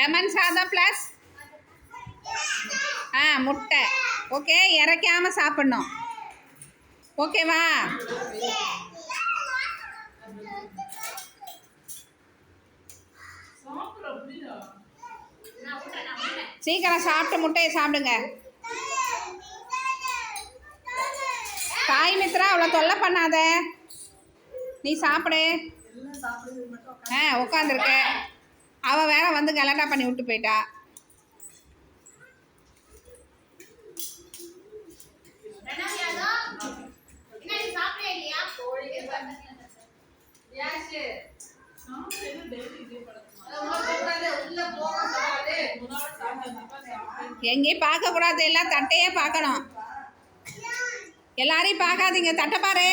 Lemon சாதம் plus ஆ முட்டை. Okay இறக்காமல் சாப்பிட்ணும். ஓகேவா சீக்கிரம் சாப்பிட்டு முட்டையை சாப்பிடுங்க. தாய் மித்ரா அவ்வளோ தொல்லை பண்ணாத. நீ சாப்பிடு. ஆ உட்காந்துருக்க அவள் வேற வந்து கலாட்டா பண்ணி விட்டு போயிட்டா. எங்கேயும் பார்க்கக்கூடாது எல்லாம் தட்டையே பார்க்கணும். எல்லாரையும் பார்க்காதீங்க. தட்டை பாரு.